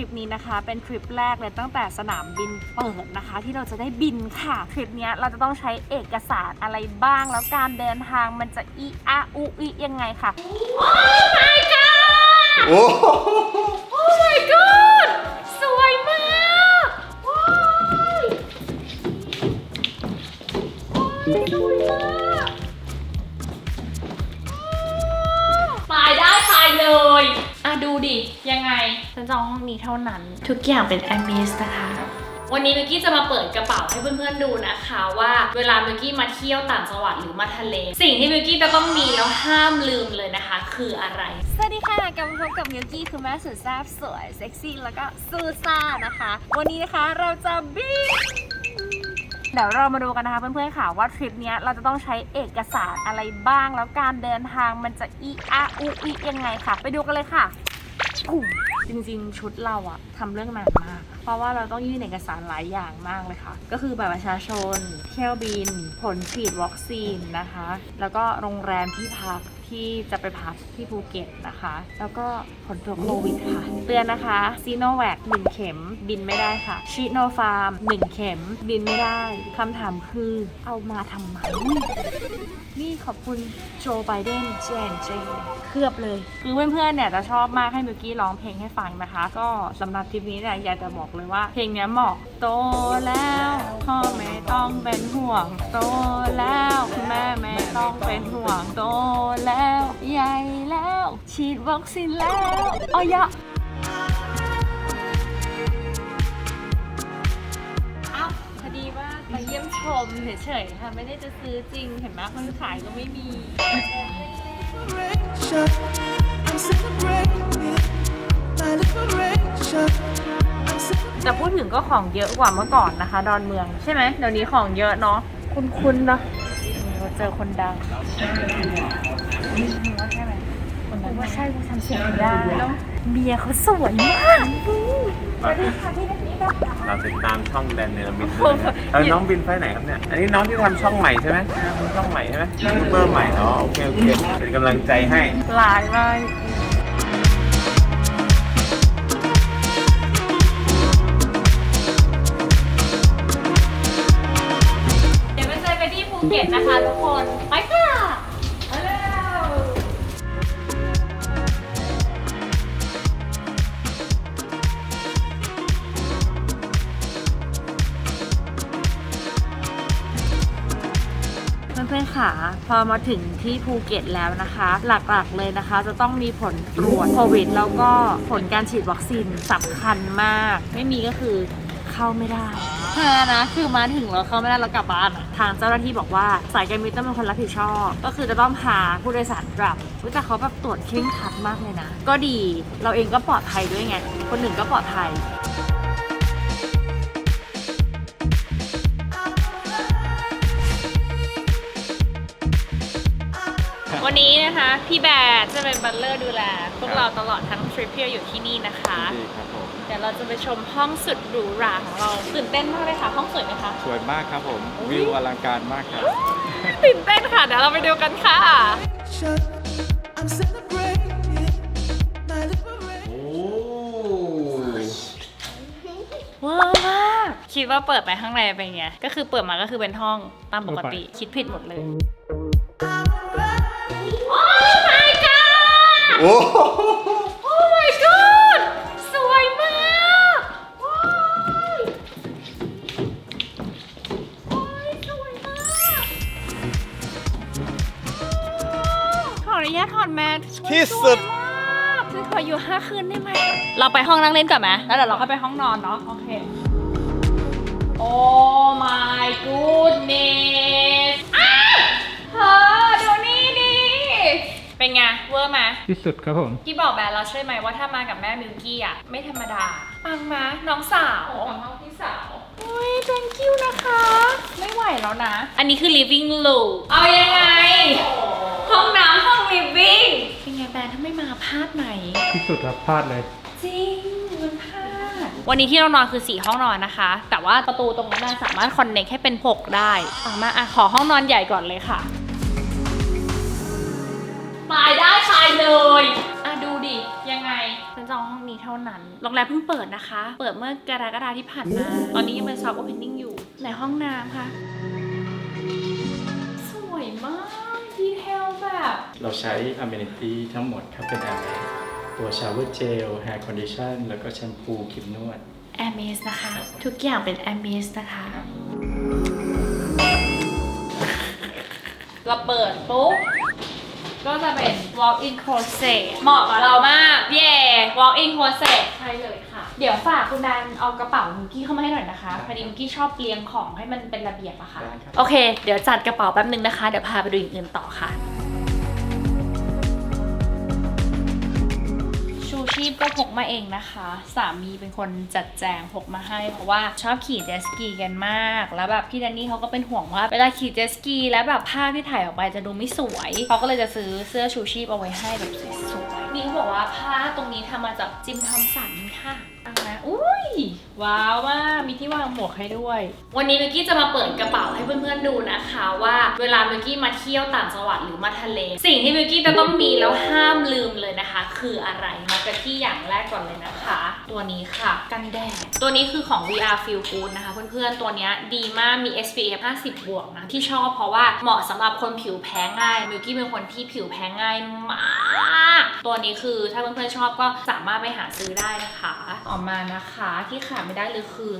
ริปนี้นะคะ เป็นทริปแรกเลยตั้งแต่สนามบินเปิดนะคะ ที่เราจะได้บินค่ะทริปเนี้ยเราจะต้องใช้เอกสารอะไรบ้าง แล้วการเดินทางมันจะอีอาอุอียังไงค่ะ โอ้โอ้ my god สวยมากว้ายโอ้ยสวยมากตายได้ตายเลย อะดูดิ ยังไง ฉันจองห้องนี้เท่านั้น ทุกอย่างเป็นแอมบิสนะคะ วันนี้มิกกี้จะมาเปิดกระเป๋าให้เพื่อนๆดูนะคะ ว่าเวลามิกกี้มาเที่ยวต่างจังหวัดหรือมาทะเล สิ่งที่มิกกี้จะต้องมีแล้วห้ามลืมเลยนะคะ คืออะไร สวัสดีค่ะกลับมาพบกับมิกกี้คือแม่สุดแซ่บสวยเซ็กซี่แล้วก็ซูซ่านะคะ วันนี้นะคะเราจะบินเดี๋ยวเรามาดูกันนะคะเพื่อนๆค่ะว่าทริปเนี้ยเราจะต้องใช้เอกสารอะไรบ้าง แล้วการเดินทางมันจะอีอาอุอียังไงค่ะ ไปดูกันเลยค่ะปุ่ม จริงๆ ชุดเราอะทำเรื่องนานมาก เพราะว่าเราต้องยื่นเอกสารหลายอย่างมากเลยค่ะ ก็คือบัตรประชาชน เที่ยวบิน ผลฉีดวัคซีนนะคะ แล้วก็โรงแรมที่พักที่จะไปพักที่ภูเก็ตนะคะ แล้วก็ผลตรวจโควิดค่ะ เตือนนะคะซีโนแวคหนึ่งเข็มบินไม่ได้ค่ะชิโนฟาร์มหนึ่งเข็มบินไม่ได้คำถามคือเอามาทำไมนี่ขอบคุณโจไบเดนเจนเจเคลือบเลย คือเพื่อนๆเนี่ยจะชอบมากให้มิวกี้ร้องเพลงให้ฟังนะคะ ก็สำหรับทริปนี้เนี่ยอยากจะบอกเลยว่า เพลงนี้เหมาะโตแล้วพ่อไม่ต้องเป็นห่วง โตแล้วคุณแม่ไม่ต้องเป็นห่วง โตแล้วใหญ่แล้วฉีดวัคซีนแล้วอ๋อยะอ้าทีว่ามาเยี่ยม ชมเฉยๆค่ะไม่ได้จะซื้อจริงเห็นไหมคนขายก็ไม่มี I'm celebrating my liberation. I'm celebrating. แต่พูดถึงก็ของเยอะกว่าเมื่อก่อนนะคะ ดอนเมืองใช่ไหมเดี๋ยวนี้ของเยอะเนาะคุ้นๆเนาะนี่เราเจอคนดังนี่มึงว่าใช่ไหมคนนั้นว่าใช่กูทำเสียงไม่ได้ เบียร์เขาสวยมาก สวัสดีค่ะพี่นักนี้นะคะเราติดตามช่องแดนเนลมิดด้วยนะแล้วน้องบินไฟไหนครับเนี่ย อันนี้น้องที่ทำช่องใหม่ใช่ไหมทำช่องใหม่ใช่ไหมยูทูบเบอร์ใหม่อ๋อโอเคโอเคเป็นกำลังใจให้หลายมากเดี๋ยวไปเจอกันที่ภูเก็ตนะคะทุกคน ไปค่ะ เพื่อนๆค่ะ พอมาถึงที่ภูเก็ตแล้วนะคะ หลักๆเลยนะคะ จะต้องมีผลตรวจโควิด แล้วก็ผลการฉีดวัคซีนสำคัญมาก ไม่มีก็คือเข้าไม่ได้แค่นะคือมาถึงแล้วเข้าไม่ได้แล้วกลับบ้านอะทางเจ้าหน้าที่บอกว่าสายการบินต้องเป็นคนรับผิดชอบ ก็คือจะต้องพาผู้โดยสารกลับอุ๊ยแต่เขาแบบตรวจเคร่งครัดมากเลยนะ ก็ดีเราเองก็ปลอดภัยด้วยไง คนหนึ่งก็ปลอดภัย วันนี้นะคะพี่แบร์จะเป็นบัลเลอร์ดูแลพวกเราตลอดทั้งทริปที่เราอยู่ที่นี่นะคะ ดีครับผม เดี๋ยวเราจะไปชมห้องสุดหรูหราของเราตื่นเต้นมากเลยค่ะห้องสวยไหมคะ สวยมากครับผมอุ๊ยวิวอลังการมากครับ ตื่นเต้นค่ะเดี๋ยวเราไปดูกันค่ะ I'm celebrating my liberation. โอ้ ว้าวมากคิดว่าเปิดไปข้างในเป็นไง ก็คือเปิดมาก็คือเป็นห้องตามปกติ คิดผิดหมดเลย โอ้โอ้ my god สวยมากว้ายโอ้ยสวยมากขออนุญาตถอดแมสที่สุด สวยมากคือขออยู่ห้าคืนได้ไหม เราไปห้องนั่งเล่นก่อนไหม แล้วเดี๋ยวเราค่อยไปห้องนอนเนาะ โอเคโอ้ my goodness อ้าวเธอดูนี่ดิ เป็นไงเวอร์ไหมที่สุดครับผม กี้บอกแบรนด์เราใช่ไหมว่าถ้ามากับแม่มิวกี้อะไม่ธรรมดาปังมาน้องสาวของน้องพี่สาวโอ้ย thank you นะคะ ไม่ไหวแล้วนะ อันนี้คือ living room เอายังไง ห้องน้ำห้อง living เป็นไงแบรนด์ถ้าไม่มาพลาดไหนที่สุดครับพลาดเลย จริงมันพลาด วันนี้ที่เรานอนคือ 4 ห้องนอนนะคะ แต่ว่าประตูตรงนั้นนะสามารถคอนเน c ให้เป็น 6 ได้ปังมากอะขอห้องนอนใหญ่ก่อนเลยค่ะ ตายได้ตายเลยอะดูดิ ยังไงฉันจะจองห้องนี้เท่านั้น โรงแรมเพิ่งเปิดนะคะ เปิดเมื่อกรกฎาที่ผ่านมา ตอนนี้ยังเป็นซอฟต์โอเพนนิ่งอยู่ในห้องน้ำค่ะสวยมาก ดีเทลแบบ เราใช้ amenity ทั้งหมดครับเป็น a m a ตัว shower gel hair condition แล้วก็แชมพูครีมนวด แอมเมสนะคะ ทุกอย่างเป็นแอมเมสนะคะ เราเปิดปุ๊บ ก็จะเป็น walk in closet เหมาะกับเรามาก เย่ walk in closet ใช่เลยค่ะ เดี๋ยวฝากคุณดันเอากระเป๋ามิกกี้เข้ามาให้หน่อยนะคะพอดีมิกกี้ชอบเรียงของให้มันเป็นระเบียบอะค่ะ ได้ครับ โอเค เดี๋ยวจัดกระเป๋าแป๊บนึงนะคะ เดี๋ยวพาไปดูอย่างอื่นต่อค่ะ ชีพก็พกมาเองนะคะ สามีเป็นคนจัดแจงพกมาให้ เพราะว่าชอบขี่เจสกีกันมาก แล้วแบบพี่แดนนี่เขาก็เป็นห่วงว่า เวลาขี่เจสกี แล้วแบบภาพที่ถ่ายออกไปจะดูไม่สวยเขาก็เลยจะซื้อเสื้อชูชีพเอาไว้ให้แบบสวยๆนี่เขาบอกว่าผ้าตรงนี้ทำมาจากจิมทอมสันค่ะเอานะอุ้ย ว้าวมากมีที่วางหมวกให้ด้วย วันนี้เมกกี้จะมาเปิดกระเป๋าให้เพื่อนๆดูนะคะ ว่าเวลาเมกกี้มาเที่ยวต่างจังหวัดหรือมาทะเล สิ่งที่เมกกี้จะต้องมีแล้วห้ามลืมเลยนะคะ คืออะไรมากันที่อย่างแรกก่อนเลยนะคะ ตัวนี้ค่ะกันแดดตัวนี้คือของ VR Feel Good นะคะ เพื่อนๆตัวนี้ดีมากมี SPF 50 บวกนะที่ชอบเพราะว่าเหมาะสำหรับคนผิวแพ้ง่ายเมกกี้เป็นคนที่ผิวแพ้ง่ายมาก ตัวนี้คือถ้าเพื่อนๆชอบก็สามารถไปหาซื้อได้นะคะ ออกมานะคะที่ขาดไม่ได้เลยคือ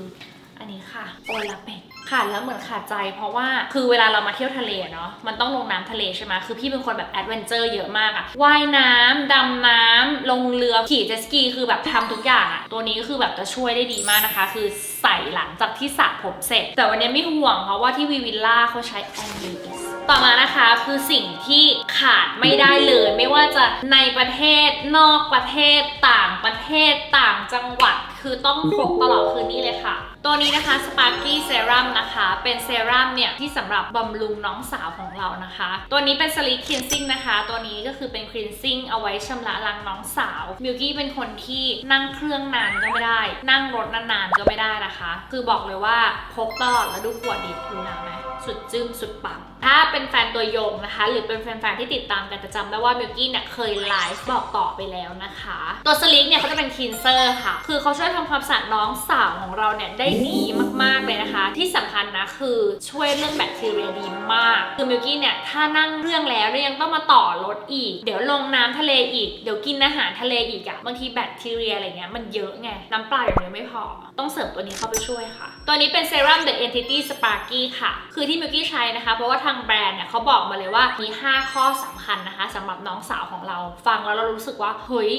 อันนี้ค่ะโอลาเป็ดขาดแล้วเหมือนขาดใจเพราะว่าคือเวลาเรามาเที่ยวทะเลเนาะมันต้องลงน้ำทะเลใช่ไหมคือพี่เป็นคนแบบแอดเวนเจอร์เยอะมากอะว่ายน้ำดำน้ำลงเรือขี่เจ็ตสกีคือแบบทำทุกอย่างอะตัวนี้ก็คือแบบจะช่วยได้ดีมากนะคะ คือใส่หลังจากที่สระผมเสร็จ แต่วันนี้ไม่ห่วงเพราะว่าที่วีวิลล่าเขาใช้แอนดิส ต่อมานะคะคือสิ่งที่ขาดไม่ได้เลย ไม่ว่าจะในประเทศนอกประเทศต่างประเทศต่างจังหวัดคือต้องพกตลอดคืนนี้เลยค่ะ ตัวนี้นะคะ Sparky Serum นะคะ เป็นเซรั่มเนี่ยที่สำหรับบำรุงน้องสาวของเรานะคะ ตัวนี้เป็น Sleek Cleansing นะคะ ตัวนี้ก็คือเป็น Cleansing เอาไว้ชำระล้างน้องสาวมิวกี้เป็นคนที่นั่งเครื่องนานก็ไม่ได้ นั่งรถนานๆก็ไม่ได้นะคะ คือบอกเลยว่าพกตลอดแล้วดูขวดดิดูนะไหม สุดจึ้มสุดปัง ถ้าเป็นแฟนตัวยงนะคะ หรือเป็นแฟนๆที่ติดตามกันจะจำได้ว่ามิวกี้เนี่ยเคยไลฟ์บอกต่อไปแล้วนะคะ ตัวสลิกเนี่ยเขาจะเป็นคินเซอร์ค่ะ คือเขาช่วยทำความสะอาดน้องสาวของเราเนี่ยได้ดีมากๆเลยนะคะ ที่สำคัญนะคือช่วยเรื่องแบคทีเรียดีมาก คือมิวกี้เนี่ยถ้านั่งเรื่องแล้วแล้วยังต้องมาต่อรถอีก เดี๋ยวลงน้ำทะเลอีก เดี๋ยวกินอาหารทะเลอีกอะบางทีแบคทีเรียอะไรเงี้ยมันเยอะไง น้ำเปล่าอย่างเดียวไม่พอ ต้องเสริมตัวนี้เข้าไปช่วยค่ะ ตัวนี้เป็นเซรั่ม The Entity Sparky ค่ะ คือที่มิวกี้ใช้นะคะ เพราะว่าทางแบรนด์เนี่ยเขาบอกมาเลยว่ามี 5 ข้อสำคัญนะคะสำหรับน้องสาวของเรา ฟังแล้วเรารู้สึกว่าเฮ้ย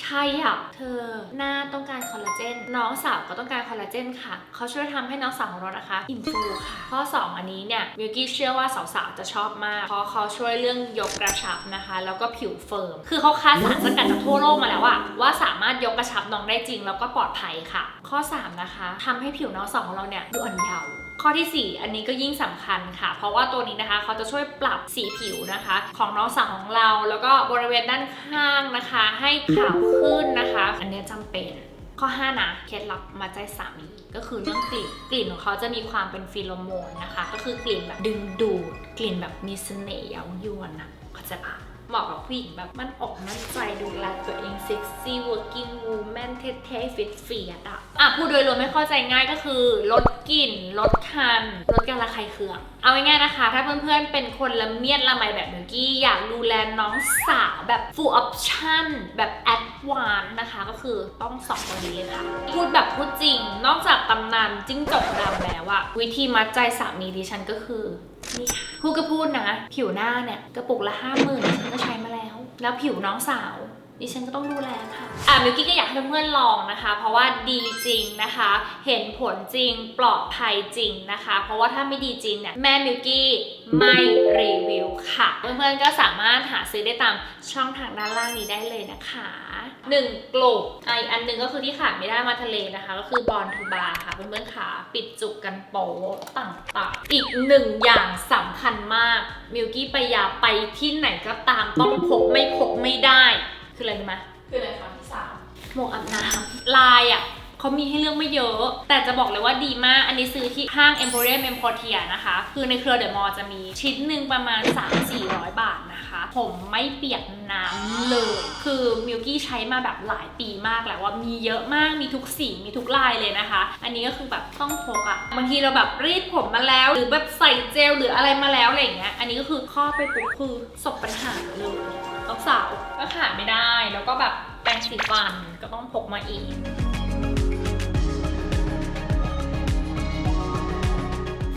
ใช่อะ เธอหน้าต้องการคอลลาเจน น้องสาวก็ต้องการคอลลาเจนค่ะ เขาช่วยทำให้น้องสาวของเรานะคะ อินฟูค่ะ ข้อ 2 อันนี้เนี่ยมิวกี้เชื่อว่าสาวๆ จะชอบมาก เพราะเขาช่วยเรื่องยกกระชับนะคะ แล้วก็ผิวเฟิร์ม คือเขาคัดสารสกัดจากทั่วโลกมาแล้วอะว่าสามารถยกกระชับน้องได้จริง แล้วก็ปลอดภัยค่ะ ข้อ 3 นะคะทำให้ผิวน้องสาวของเราเนี่ยดูอ่อนเยาว์ ข้อทีสี่ 4 อันนี้ก็ยิ่งสำคัญค่ะ เพราะว่าตัวนี้นะคะเขาจะช่วยปรับสีผิวนะคะ ของน้องสาวของเรา แล้วก็บริเวณด้านข้างนะคะ ให้ขาวขึ้นนะคะ อันนี้จำเป็นข้อ 5 นะ เคล็ดลับมาใจสามีก็คือเรื่องกลิ่น กลิ่นของเขาจะมีความเป็นฟิโลโมนนะคะ ก็คือกลิ่นแบบดึงดูด กลิ่นแบบมีเสน่ห์เย้ายวนนะเข้าใจปะ เหมาะกับผู้หญิงแบบมันอกมั่นใจดูแลตัวเองเซ็กซี่ working woman เท่ๆฟิตเฟียดอะอะพูดโดยรวมไม่เข้าใจง่ายก็คือ ลดกลิ่น ลดคัน ลดการระคายเคือง เอาง่ายๆนะคะ ถ้าเพื่อนๆ เป็นคนละเมียดละไมแบบเมื่อกี้ อยากดูแลน้องสาวแบบ full option แบบ advanced นะคะ ก็คือต้องสองตัวนี้เลยค่ะ พูดแบบพูดจริง นอกจากตำนานจิ้งจกดำแล้วอะวิธีมัดใจสามีดิฉันก็คือ พูดก็พูดนะ ผิวหน้าเนี่ยกระปุกละห้าหมื่นฉันก็ใช้มาแล้ว แล้วผิวน้องสาว ดิฉันก็ต้องดูแลค่ะ อะมิวกี้ก็อยากให้เพื่อนๆลองนะคะ เพราะว่าดีจริงนะคะ เห็นผลจริงปลอดภัยจริงนะคะ เพราะว่าถ้าไม่ดีจริงเนี่ยแม่มิวกี้ไม่รีวิวค่ะ เพื่อนๆก็สามารถหาซื้อได้ตามช่องทางด้านล่างนี้ได้เลยนะคะหนึ่งกลุ่มอีกอันหนึ่งก็คือที่ขาดไม่ได้มาทะเลนะคะ ก็คือบอลทูบาค่ะเพื่อนๆขาปิดจุกกันโป๊ต่างๆ อีกหนึ่งอย่างสำคัญมากมิวกี้ไปยาไปที่ไหนก็ตามต้องพกไม่พกไม่ได้ คืออะไรรู้ไหมคืออะไรคะที่สามหมวกอาบน้ำลายอะเขามีให้เลือกไม่เยอะ แต่จะบอกเลยว่าดีมาก อันนี้ซื้อที่ห้าง Emporium Emportia นะคะ คือในเครือเดอะมอลล์จะมีชิ้นหนึ่งประมาณ 3-400 บาทนะคะ ผมไม่เปียกน้ำเลย คือมิลกี้ใช้มาแบบหลายปีมากแล้วว่ามีเยอะมาก มีทุกสี มีทุกลายเลยนะคะ อันนี้ก็คือแบบต้องพกอะบางทีเราแบบรีดผมมาแล้ว หรือแบบใส่เจลหรืออะไรมาแล้วอะไรอย่างเงี้ย อันนี้ก็คือข้อไปปุ๊บคือสบปัญหาเลยน้อง สาวก็ขาดไม่ได้ แล้วก็แบบแปรงสีฟันก็ต้องพกมาเอง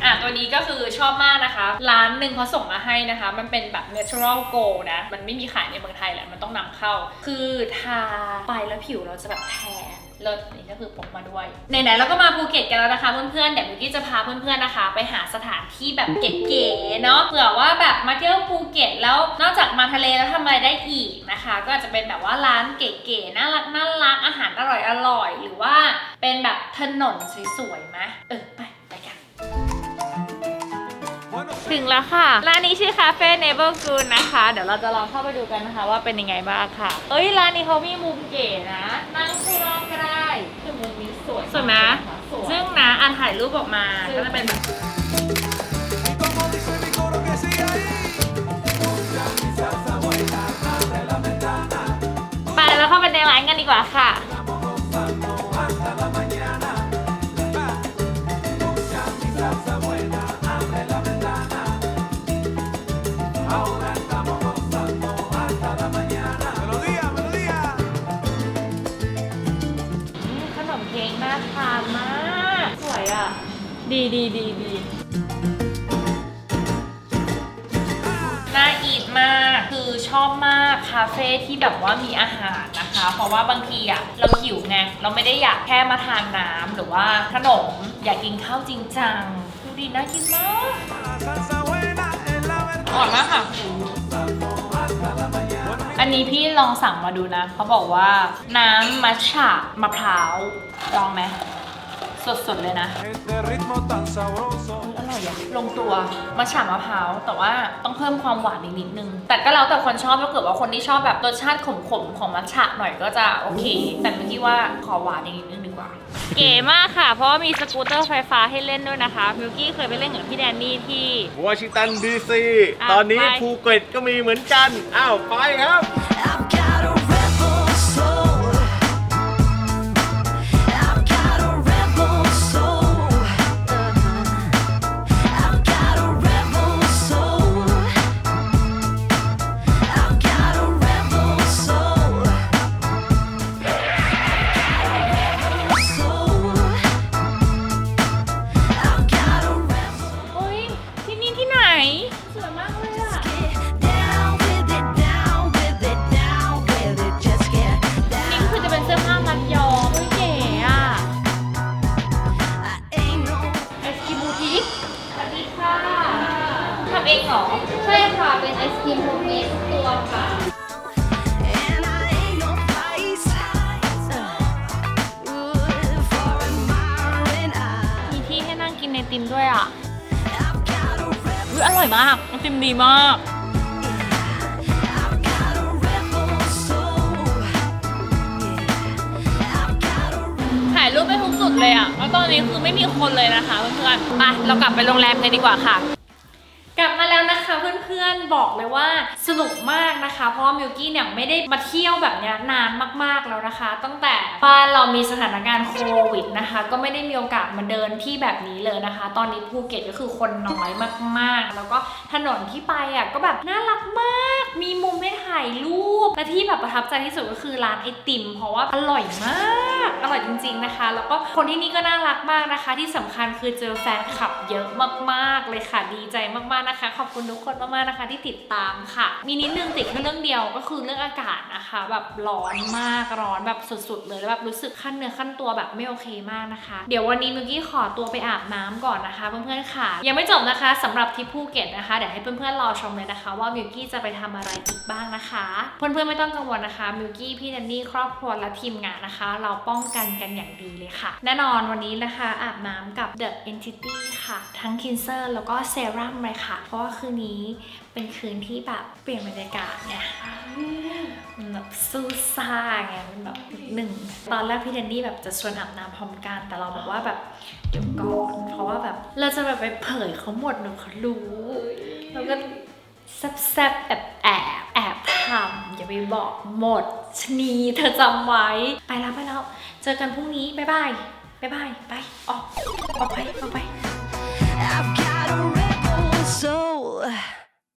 อะตัวนี้ก็คือชอบมากนะคะ ร้านหนึ่งเขาส่งมาให้นะคะ มันเป็นแบบ natural gold นะ มันไม่มีขายในเมืองไทยแหละ มันต้องนำเข้า คือทาไปแล้วผิวเราจะแบบแทน เลิศนี่ก็คือพกมาด้วยไหนๆเราก็มาภูเก็ตกันแล้วนะคะ เพื่อนๆเดี๋ยวมิกกี้จะพาเพื่อนๆนะคะ ไปหาสถานที่แบบเก๋ๆเนาะเผื่อว่าแบบมาเที่ยวภูเก็ตแล้วนอกจากมาทะเลแล้วทำอะไรได้อีกนะคะ ก็อาจจะเป็นแบบว่าร้านเก๋ๆน่ารักน่ารักอาหารอร่อยอร่อยหรือว่าเป็นแบบถนนสวยๆไหมเออไป ถึงแล้วค่ะ ร้านนี้ชื่อคาเฟ่ Never Good นะคะ เดี๋ยวเราจะลองเข้าไปดูกันนะคะว่าเป็นยังไงบ้างค่ะ เอ้ย ร้านนี้เขามีมุมเก๋นะ นั่งข้างนอกก็ได้คือมุมนี้สวยสวยไหมซึ่งนะอ่านถ่ายรูปออกมาก็จะเป็นแบบ Y como dice mi coro que sigue ahí. ไปแล้วเข้าไปในร้านกันดีกว่าค่ะ ดีดีดีดีน่าอีทมากคือชอบมากคาเฟ่ที่แบบว่ามีอาหารนะคะ เพราะว่าบางทีอะเราหิวไงเราไม่ได้อยากแค่มาทานน้ำหรือว่าขนมอยากกินข้าวจริงจังดูดีน่ากินมาก La salsa buena es la อร่อย verdad. มากค่ะอันนี้พี่ลองสั่งมาดูนะ เขาบอกว่าน้ำมัทฉะมะพร้าวลองไหม สดๆเลยนะอร่อยอะลงตัวมัทฉะมะพร้าว แต่ว่าต้องเพิ่มความหวานอีกนิดนึง แต่ก็แล้วแต่คนชอบถ้าเกิดว่าคนที่ชอบแบบรสชาติขมๆของมัทฉะหน่อยก็จะโอเค แต่เมื่อกี้ว่าขอหวานอีกนิดนึงดีกว่า เก๋มากค่ะ เพราะว่ามีสกูตเตอร์ไฟฟ้าให้เล่นด้วยนะคะมิวกี้เคยไปเล่นกับพี่แดนนี่ที่ วอชิงตันดีซี อะตอนนี้ไป ภูเก็ตก็มีเหมือนกัน อ้าว ไปครับ ด้วยอะอุ๊ยอร่อยมากน้ำจิ้มดีมาก ถ่ายรูปไปทุกจุดเลยอะ แล้วตอนนี้คือไม่มีคนเลยนะคะเพื่อนๆไปเรากลับไปโรงแรมกันดีกว่าค่ะ พื่อนๆบอกเลยว่าสนุกมากนะคะ เพราะว่ามิวกี้เนี่ยไม่ได้มาเที่ยวแบบนี้นานมากๆแล้วนะคะ ตั้งแต่บ้านเรามีสถานการณ์โควิดนะคะ ก็ไม่ได้มีโอกาสมาเดินที่แบบนี้เลยนะคะ ตอนนี้ภูเก็ตก็คือคนน้อยมากๆ แล้วก็ถนนที่ไปอะก็แบบน่ารักมาก มีมุมให้ถ่ายรูป และที่แบบประทับใจที่สุดก็คือร้านไอติม เพราะว่าอร่อยมาก อร่อยจริง ๆนะคะ แล้วก็คนที่นี่ก็น่ารักมากนะคะ ที่สำคัญคือเจอแฟนคลับเยอะมากๆเลยค่ะ ดีใจมากๆนะคะ ขอบคุณทุกคนมากๆนะคะที่ติดตามค่ะ มีนิดนึงติดแค่เรื่องเดียวก็คือเรื่องอากาศนะคะ แบบร้อนมากร้อนแบบสุดๆเลยแล้วแบบรู้สึกขั้นเนื้อขั้นตัวแบบไม่โอเคมากนะคะ เดี๋ยววันนี้มิวกี้ขอตัวไปอาบน้ำก่อนนะคะเพื่อนๆค่ะ ยังไม่จบนะคะสำหรับที่ภูเก็ตนะคะเดี๋ยวให้เพื่อนๆรอชมเลยนะคะ ว่ามิวกี้จะไปทำอะไรอีกบ้างนะคะเพื่อนๆไม่ต้องกังวลนะคะมิวกี้พี่แดนนี่ครอบครัวและทีมงานนะคะ เราป้องกันกันอย่างดีเลยค่ะ แน่นอนวันนี้นะคะอาบน้ำกับ The Entity ค่ะ ทั้งคินเซอร์แล้วก็เซรั่มเลยค่ะ เพราะว่าคืนนี้เป็นคืนที่แบบเปลี่ยนบรรยากาศไงมันแบบสู้ซ่าไงมันแบบหนึ่งตอนแรกพี่แดนนี่แบบจะชวนอาบน้ำพร้อมกัน แต่เราบอกว่าแบบเดี๋ยวก่อนเพราะว่าแบบเราจะแบบไปเผยเขาหมดหนูเขารู้แล้วก็แซบแซบแอบแอบแอบทำอย่าไปบอกหมดชนีเธอจำไว้ไปแล้วไปแล้ว เจอกันพรุ่งนี้บายบายบายบายไปออกออกไปออกไป I've got a rebel soul.